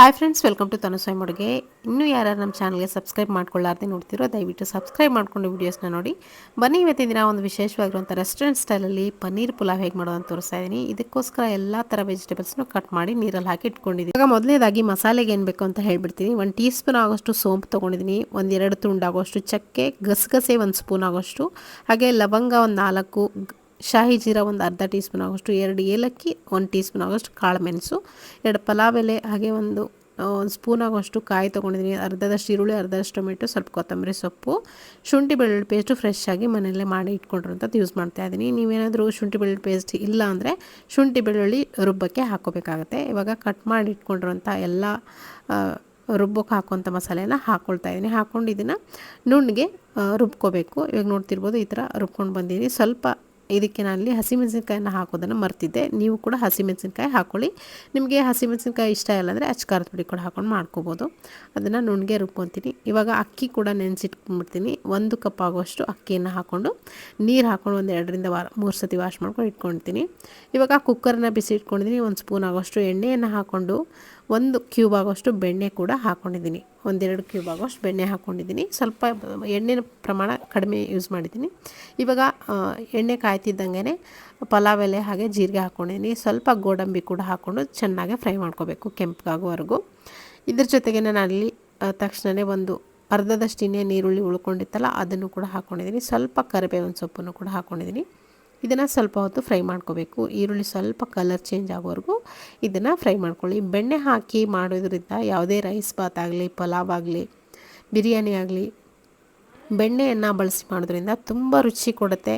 Hi friends welcome to Tanusai ಮಡುಗೆ ಇನ್ನೂ ಯಾರು ನಮ್ಮ ಚಾನಲ್ಗೆ ಸಬ್ಸ್ಕ್ರೈಬ್ ಮಾಡ್ಕೊಳ್ಳಾರ್ದೆ ನೋಡ್ತಿರೋ, ದಯವಿಟ್ಟು ಸಬ್ಸ್ಕ್ರೈಬ್ ಮಾಡ್ಕೊಂಡು ವೀಡಿಯೋಸ್ನ ನೋಡಿ. ಬನ್ನಿ ಇವತ್ತಿನ ದಿನ ಒಂದು ವಿಶೇಷವಾಗಿರುವಂಥ ರೆಸ್ಟೋರೆಂಟ್ ಸ್ಟೈಲಲ್ಲಿ ಪನ್ನೀರ್ ಪುಲಾವ್ ಹೇಗೆ ಮಾಡೋದು ಅಂತ ತೋರಿಸ್ತಾ ಇದ್ದೀನಿ ಇದಕ್ಕೋಸ್ಕರ ಎಲ್ಲ ಥರ ವೆಜಿಟೇಬಲ್ಸ್ನು ಕಟ್ ಮಾಡಿ ನೀರಲ್ಲಿ ಹಾಕಿ ಇಟ್ಕೊಂಡಿದ್ದೀನಿ ಈಗ ಮೊದಲನೇದಾಗಿ ಮಸಾಲೆಗೆ ಏನು ಬೇಕು ಅಂತ ಹೇಳಿಬಿಡ್ತೀನಿ. ಒಂದು ಟೀ ಸ್ಪೂನ್ ಆಗೋಷ್ಟು ಸೋಂಪು ತೊಗೊಂಡಿದ್ದೀನಿ ಒಂದೆರಡು ತುಂಡಾಗೋಷ್ಟು ಚಕ್ಕೆ, ಗಸಗಸೆ ಒಂದು ಸ್ಪೂನ್ ಆಗೋಷ್ಟು. ಹಾಗೆ ಲವಂಗ ಒಂದು ನಾಲ್ಕು ಶಾಹಿ ಜೀರಾ ಒಂದು ಅರ್ಧ ಟೀ ಸ್ಪೂನ್ ಆಗೋಷ್ಟು ಎರಡು ಏಲಕ್ಕಿ, ಒಂದು ಟೀ ಸ್ಪೂನ್ ಆಗೋಷ್ಟು ಕಾಳು ಮೆಣಸು, ಎರಡು ಪಲಾವ್ ಎಲೆ, ಹಾಗೆ ಒಂದು ಒಂದು ಸ್ಪೂನ್ ಆಗೋಷ್ಟು ಕಾಯಿ ತೊಗೊಂಡಿದ್ದೀನಿ. ಅರ್ಧದಷ್ಟು ಈರುಳ್ಳಿ, ಅರ್ಧದಷ್ಟು ಟೊಮೆಟೊ, ಸ್ವಲ್ಪ ಕೊತ್ತಂಬರಿ ಸೊಪ್ಪು, ಶುಂಠಿ ಬೆಳ್ಳುಳ್ಳಿ ಪೇಸ್ಟು ಫ್ರೆಶ್ ಆಗಿ ಮನೆಯಲ್ಲೇ ಮಾಡಿ ಇಟ್ಕೊಂಡಿರೋಂಥದ್ದು ಯೂಸ್ ಮಾಡ್ತಾ ಇದ್ದೀನಿ. ನೀವೇನಾದರೂ ಶುಂಠಿ ಬೆಳ್ಳುಳ್ಳಿ ಪೇಸ್ಟ್ ಇಲ್ಲ ಅಂದರೆ ಶುಂಠಿ ಬೆಳ್ಳುಳ್ಳಿ ರುಬ್ಬಕ್ಕೆ ಹಾಕೋಬೇಕಾಗುತ್ತೆ. ಇವಾಗ ಕಟ್ ಮಾಡಿ ಇಟ್ಕೊಂಡಿರುವಂಥ ಎಲ್ಲ ರುಬ್ಬಕ್ಕೆ ಹಾಕುವಂಥ ಮಸಾಲೆನ ಹಾಕ್ಕೊಳ್ತಾ ಇದ್ದೀನಿ. ಹಾಕ್ಕೊಂಡು ಇದನ್ನು ನುಣ್ಣಗೆ ರುಬ್ಕೋಬೇಕು. ಇವಾಗ ನೋಡ್ತಿರ್ಬೋದು ಈ ಥರ ರುಬ್ಕೊಂಡು ಬಂದಿದ್ದೀನಿ. ಸ್ವಲ್ಪ ಇದಕ್ಕೆ ನಾನಲ್ಲಿ ಹಸಿಮೆಣಸಿನ್ಕಾಯಿನ ಹಾಕೋದನ್ನು ಮರ್ತಿದ್ದೆ. ನೀವು ಕೂಡ ಹಸಿಮೆಣಸಿನ್ಕಾಯಿ ಹಾಕೊಳ್ಳಿ. ನಿಮಗೆ ಹಸಿಮೆಣಸಿನ್ಕಾಯಿ ಇಷ್ಟ ಇಲ್ಲ ಅಂದರೆ ಅಚ್ಕಾರದ ಪುಡಿ ಕೂಡ ಹಾಕೊಂಡು ಮಾಡ್ಕೋಬೋದು. ಅದನ್ನು ನುಣ್ಗೆ ರುಬ್ಕೊತೀನಿ. ಇವಾಗ ಅಕ್ಕಿ ಕೂಡ ನೆನೆಸಿಟ್ಕೊಂಡ್ಬಿಡ್ತೀನಿ ಒಂದು ಕಪ್ ಆಗೋಷ್ಟು ಅಕ್ಕಿಯನ್ನು ಹಾಕ್ಕೊಂಡು ನೀರು ಹಾಕ್ಕೊಂಡು ಒಂದು ಎರಡರಿಂದ ವಾರ, ಮೂರು ಸತಿ ವಾಶ್ ಮಾಡ್ಕೊಂಡು ಇಟ್ಕೊಳ್ತೀನಿ ಇವಾಗ ಕುಕ್ಕರ್ನ ಬಿಸಿ ಇಟ್ಕೊಂಡಿದ್ದೀನಿ. ಒಂದು ಸ್ಪೂನ್ ಆಗೋಷ್ಟು ಎಣ್ಣೆಯನ್ನು ಹಾಕ್ಕೊಂಡು ಒಂದು ಕ್ಯೂಬ್ ಆಗೋಷ್ಟು ಬೆಣ್ಣೆ ಕೂಡ ಹಾಕ್ಕೊಂಡಿದ್ದೀನಿ ಒಂದೆರಡು ಕ್ಯೂಬ್ ಆಗೋಷ್ಟು ಬೆಣ್ಣೆ ಹಾಕ್ಕೊಂಡಿದ್ದೀನಿ ಸ್ವಲ್ಪ ಎಣ್ಣೆನ ಪ್ರಮಾಣ ಕಡಿಮೆ ಯೂಸ್ ಮಾಡಿದ್ದೀನಿ. ಇವಾಗ ಎಣ್ಣೆ ಕಾಯ್ತಿದ್ದಂಗೆ ಪಲಾವ್ ಎಲೆ ಹಾಗೆ ಜೀರಿಗೆ ಹಾಕ್ಕೊಂಡಿದ್ದೀನಿ ಸ್ವಲ್ಪ ಗೋಡಂಬಿ ಕೂಡ ಹಾಕ್ಕೊಂಡು ಚೆನ್ನಾಗಿ ಫ್ರೈ ಮಾಡ್ಕೋಬೇಕು ಕೆಂಪಗಾಗೋವರೆಗೂ ಇದ್ರ ಜೊತೆಗೆ ನಾನು ಅಲ್ಲಿ ತಕ್ಷಣವೇ ಒಂದು ಅರ್ಧದಷ್ಟು ಇನ್ನೇ ನೀರುಳ್ಳಿ ಉಳ್ಕೊಂಡಿತ್ತಲ್ಲ, ಅದನ್ನು ಕೂಡ ಹಾಕ್ಕೊಂಡಿದ್ದೀನಿ ಸ್ವಲ್ಪ ಕರಿಬೇವಿನ ಸೊಪ್ಪನ್ನು ಕೂಡ ಹಾಕ್ಕೊಂಡಿದ್ದೀನಿ ಇದನ್ನು ಸ್ವಲ್ಪ ಹೊತ್ತು ಫ್ರೈ ಮಾಡ್ಕೋಬೇಕು. ಈರುಳ್ಳಿ ಸ್ವಲ್ಪ ಕಲರ್ ಚೇಂಜ್ ಆಗೋವರೆಗೂ ಇದನ್ನು ಫ್ರೈ ಮಾಡ್ಕೊಳ್ಳಿ. ಬೆಣ್ಣೆ ಹಾಕಿ ಮಾಡೋದ್ರಿಂದ ಯಾವುದೇ ರೈಸ್ ಬಾತ್ ಆಗಲಿ, ಪಲಾವ್ ಆಗಲಿ, ಬಿರಿಯಾನಿ ಆಗಲಿ, ಬೆಣ್ಣೆಯನ್ನು ಬಳಸಿ ಮಾಡೋದ್ರಿಂದ ತುಂಬ ರುಚಿ ಕೊಡುತ್ತೆ.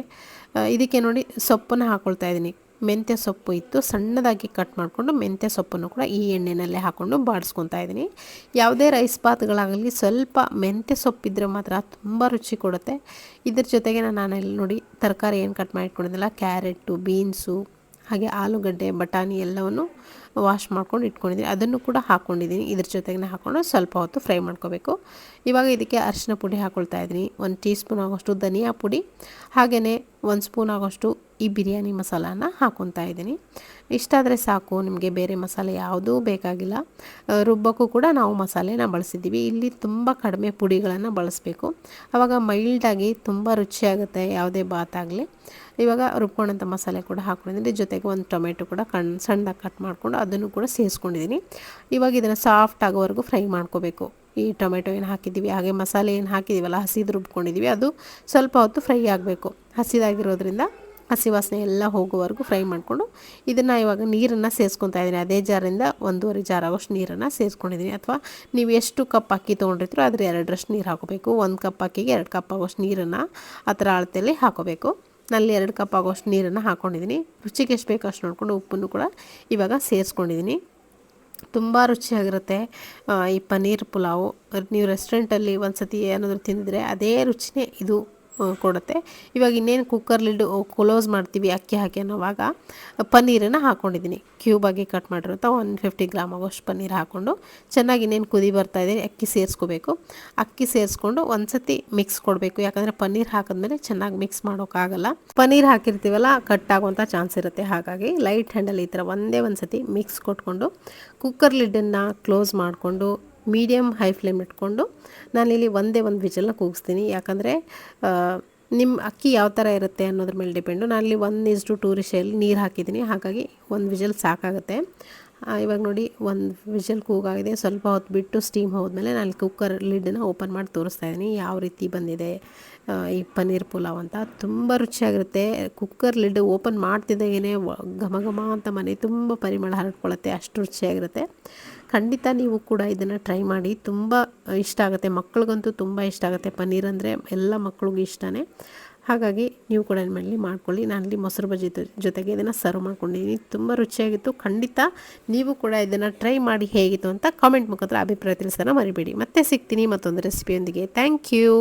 ಇದಕ್ಕೆ ನೋಡಿ ಸೊಪ್ಪನ್ನು ಹಾಕ್ಕೊಳ್ತಾ ಇದ್ದೀನಿ. ಮೆಂತ್ಯ ಸೊಪ್ಪು ಇತ್ತು, ಸಣ್ಣದಾಗಿ ಕಟ್ ಮಾಡಿಕೊಂಡು ಮೆಂತ್ಯ ಸೊಪ್ಪನ್ನು ಕೂಡ ಈ ಎಣ್ಣೆನಲ್ಲೇ ಹಾಕ್ಕೊಂಡು ಬಾಡಿಸ್ಕೊತಾ ಇದ್ದೀನಿ. ಯಾವುದೇ ರೈಸ್ ಪಾತ್ಗಳಾಗಲಿ, ಸ್ವಲ್ಪ ಮೆಂತ್ಯ ಸೊಪ್ಪಿದ್ರೆ ಮಾತ್ರ ತುಂಬ ರುಚಿ ಕೊಡುತ್ತೆ. ಇದ್ರ ಜೊತೆಗೆ ನಾನು ಇಲ್ಲಿ ನೋಡಿ ತರಕಾರಿ ಏನು ಕಟ್ ಮಾಡಿ ಕ್ಯಾರೆಟು ಬೀನ್ಸು ಹಾಗೆ ಆಲೂಗಡ್ಡೆ, ಬಟಾಣಿ ಎಲ್ಲವನ್ನು ವಾಶ್ ಮಾಡ್ಕೊಂಡು ಇಟ್ಕೊಂಡಿದ್ದೀನಿ. ಅದನ್ನು ಕೂಡ ಹಾಕ್ಕೊಂಡಿದ್ದೀನಿ ಇದ್ರ ಜೊತೆಗೆ ಹಾಕ್ಕೊಂಡು ಸ್ವಲ್ಪ ಹೊತ್ತು ಫ್ರೈ ಮಾಡ್ಕೋಬೇಕು. ಇವಾಗ ಇದಕ್ಕೆ ಅರಿಶಿನ ಪುಡಿ ಹಾಕ್ಕೊಳ್ತಾ ಇದ್ದೀನಿ. ಒಂದು ಟೀ ಸ್ಪೂನ್ ಆಗೋಷ್ಟು ಧನಿಯಾ ಪುಡಿ, ಹಾಗೆಯೇ ಒಂದು ಸ್ಪೂನ್ ಆಗೋಷ್ಟು ಈ ಬಿರಿಯಾನಿ ಮಸಾಲಾನ ಹಾಕೊತಾ ಇದ್ದೀನಿ. ಇಷ್ಟಾದರೆ ಸಾಕು, ನಿಮಗೆ ಬೇರೆ ಮಸಾಲೆ ಯಾವುದೂ ಬೇಕಾಗಿಲ್ಲ. ರುಬ್ಬಕ್ಕೂ ಕೂಡ ನಾವು ಮಸಾಲೆನ ಬಳಸಿದ್ದೀವಿ. ಇಲ್ಲಿ ತುಂಬ ಕಡಿಮೆ ಪುಡಿಗಳನ್ನು ಬಳಸಬೇಕು. ಆವಾಗ ಮೈಲ್ಡಾಗಿ ತುಂಬ ರುಚಿಯಾಗುತ್ತೆ ಯಾವುದೇ ಬಾತ್ ಆಗಲಿ. ಇವಾಗ ರುಬ್ಕೊಂಡಂಥ ಮಸಾಲೆ ಕೂಡ ಹಾಕೊಂಡಿದ್ದೀನಿ. ಜೊತೆಗೆ ಒಂದು ಟೊಮೆಟೊ ಕೂಡ ಕಣ್, ಸಣ್ಣದಾಗಿ ಕಟ್ ಮಾಡಿಕೊಂಡು ಅದನ್ನು ಕೂಡ ಸೇರಿಸ್ಕೊಂಡಿದ್ದೀನಿ. ಇವಾಗ ಇದನ್ನು ಸಾಫ್ಟ್ ಆಗೋವರೆಗೂ ಫ್ರೈ ಮಾಡ್ಕೋಬೇಕು. ಈ ಟೊಮೆಟೊ ಏನು ಹಾಕಿದ್ದೀವಿ, ಹಾಗೆ ಮಸಾಲೆ ಏನು ಹಾಕಿದ್ದೀವಲ್ಲ, ಹಸಿದು ರುಬ್ಕೊಂಡಿದ್ದೀವಿ. ಅದು ಸ್ವಲ್ಪ ಹೊತ್ತು ಫ್ರೈ ಆಗಬೇಕು. ಹಸಿದಾಗಿರೋದ್ರಿಂದ ಹಸಿ ವಾಸನೆ ಎಲ್ಲ ಹೋಗುವವರೆಗೂ ಫ್ರೈ ಮಾಡಿಕೊಂಡು ಇದನ್ನು ಇವಾಗ ನೀರನ್ನು ಸೇರಿಸ್ಕೊತಾ ಇದ್ದೀನಿ. ಅದೇ ಜಾರಿಂದ ಒಂದೂವರೆ ಜಾರ್ ಆಗೋಷ್ಟು ನೀರನ್ನು ಸೇರಿಸ್ಕೊಂಡಿದ್ದೀನಿ. ಅಥವಾ ನೀವು ಎಷ್ಟು ಕಪ್ ಅಕ್ಕಿ ತೊಗೊಂಡಿರ್ತೀರೋ ಅದ್ರ ಎರಡರಷ್ಟು ನೀರು ಹಾಕೋಬೇಕು. ಒಂದು ಕಪ್ ಅಕ್ಕಿಗೆ ಎರಡು ಕಪ್ ಆಗೋಷ್ಟು ನೀರನ್ನು ಆ ಥರ ಅಳತೆಯಲ್ಲಿ ಹಾಕೋಬೇಕು. ನಲ್ಲಿ ಎರಡು ಕಪ್ ಆಗೋಷ್ಟು ನೀರನ್ನು ಹಾಕ್ಕೊಂಡಿದ್ದೀನಿ ರುಚಿಗೆ ಎಷ್ಟು ಬೇಕೋ ಅಷ್ಟು ನೋಡಿಕೊಂಡು ಉಪ್ಪನ್ನು ಕೂಡ ಇವಾಗ ಸೇರಿಸ್ಕೊಂಡಿದ್ದೀನಿ. ತುಂಬ ರುಚಿಯಾಗಿರುತ್ತೆ ಈ ಪನ್ನೀರ್ ಪುಲಾವು. ನೀವು ರೆಸ್ಟೋರೆಂಟಲ್ಲಿ ಒಂದು ಸತಿ ಏನಾದರೂ ತಿಂದಿದ್ರೆ ಅದೇ ರುಚಿನೇ ಇದು. ಕೊಡುತ್ತೆ. ಇವಾಗ ಇನ್ನೇನು ಕುಕ್ಕರ್ ಲಿಡ್ ಕ್ಲೋಸ್ ಮಾಡ್ತೀವಿ ಅಕ್ಕಿ ಹಾಕಿ ಅನ್ನೋವಾಗ ಪನ್ನೀರನ್ನು ಹಾಕ್ಕೊಂಡಿದ್ದೀನಿ ಕ್ಯೂಬಾಗಿ ಕಟ್ ಮಾಡಿರೋಂಥ ಒನ್ ಫಿಫ್ಟಿ ಗ್ರಾಮ್ ಆಗೋಷ್ಟು ಪನ್ನೀರ್ ಹಾಕ್ಕೊಂಡು ಚೆನ್ನಾಗಿ ಇನ್ನೇನು ಕುದಿ ಬರ್ತಾಯಿದೆ ಅಕ್ಕಿ ಸೇರಿಸ್ಕೋಬೇಕು. ಅಕ್ಕಿ ಸೇರಿಸ್ಕೊಂಡು ಒಂದು ಸತಿ ಮಿಕ್ಸ್ ಕೊಡಬೇಕು. ಯಾಕಂದರೆ ಪನ್ನೀರ್ ಹಾಕಿದ್ಮೇಲೆ ಚೆನ್ನಾಗಿ ಮಿಕ್ಸ್ ಮಾಡೋಕ್ಕಾಗಲ್ಲ. ಪನ್ನೀರ್ ಹಾಕಿರ್ತೀವಲ್ಲ ಕಟ್ ಆಗುವಂಥ ಚಾನ್ಸ್ ಇರುತ್ತೆ. ಹಾಗಾಗಿ ಲೈಟ್ ಹ್ಯಾಂಡಲ್ ಈ ಥರ ಒಂದೇ ಒಂದು ಸತಿ ಮಿಕ್ಸ್ ಕೊಟ್ಕೊಂಡು ಕುಕ್ಕರ್ ಲಿಡ್ಡನ್ನು ಕ್ಲೋಸ್ ಮಾಡಿಕೊಂಡು ಮೀಡಿಯಮ್ ಹೈ ಫ್ಲೇಮ್ ಇಟ್ಕೊಂಡು ನಾನಿಲ್ಲಿ ಒಂದೇ ಒಂದು ವಿಜಲ್ನ ಕೂಗಿಸ್ತೀನಿ. ಯಾಕಂದರೆ ನಿಮ್ಮ ಅಕ್ಕಿ ಯಾವ ಥರ ಇರುತ್ತೆ ಅನ್ನೋದ್ರ ಮೇಲೆ ಡಿಪೆಂಡು. ನಾನಿಲ್ಲಿ ಒನ್ ಇಸ್ ಟು ನೀರು ಹಾಕಿದ್ದೀನಿ. ಹಾಗಾಗಿ ಒಂದು ವಿಜಲ್ ಸಾಕಾಗುತ್ತೆ. ಇವಾಗ ನೋಡಿ ಒಂದು ವಿಷಲ್ ಕೂಗಾಗಿದೆ ಸ್ವಲ್ಪ ಹೊತ್ತು ಬಿಟ್ಟು ಸ್ಟೀಮ್ ಹೋದ್ಮೇಲೆ ನಾನು ಕುಕ್ಕರ್ ಲಿಡ್ನ ಓಪನ್ ಮಾಡಿ ತೋರಿಸ್ತಾ ಇದ್ದೀನಿ ಯಾವ ರೀತಿ ಬಂದಿದೆ ಈ ಪನ್ನೀರ್ ಪುಲಾವ್ ಅಂತ. ತುಂಬ ರುಚಿಯಾಗಿರುತ್ತೆ. ಕುಕ್ಕರ್ ಲಿಡ್ ಓಪನ್ ಮಾಡ್ತಿದ್ದಾಗೇ ಘಮ ಘಮ ಅಂತ ಮನೆ ತುಂಬ ಪರಿಮಳ ಹರಡ್ಕೊಳ್ಳುತ್ತೆ ಅಷ್ಟು ರುಚಿಯಾಗಿರುತ್ತೆ. ಖಂಡಿತ ನೀವು ಕೂಡ ಇದನ್ನು ಟ್ರೈ ಮಾಡಿ. ತುಂಬ ಇಷ್ಟ ಆಗುತ್ತೆ. ಮಕ್ಳಿಗಂತೂ ತುಂಬ ಇಷ್ಟ ಆಗುತ್ತೆ. ಪನ್ನೀರ್ ಅಂದರೆ ಎಲ್ಲ ಮಕ್ಳಿಗೂ ಇಷ್ಟನೇ. ಹಾಗಾಗಿ ನೀವು ಕೂಡ ಏನು ಮಾಡಲಿ ಮಾಡ್ಕೊಳ್ಳಿ. ನಾನು ಅಲ್ಲಿ ಮೊಸರು ಬಜ್ಜಿ ಜೊತೆಗೆ ಇದನ್ನು ಸರ್ವ್ ಮಾಡ್ಕೊಂಡಿದ್ದೀನಿ. ತುಂಬ ರುಚಿಯಾಗಿತ್ತು. ಖಂಡಿತ ನೀವು ಕೂಡ ಇದನ್ನು ಟ್ರೈ ಮಾಡಿ ಹೇಗಿತ್ತು ಅಂತ ಕಾಮೆಂಟ್ ಮುಖಾಂತರ ಅಭಿಪ್ರಾಯ ತಿಳಿಸೋಣ ಮರಿಬೇಡಿ. ಮತ್ತೆ ಸಿಗ್ತೀನಿ ಮತ್ತೊಂದು ರೆಸಿಪಿಯೊಂದಿಗೆ ಥ್ಯಾಂಕ್ ಯು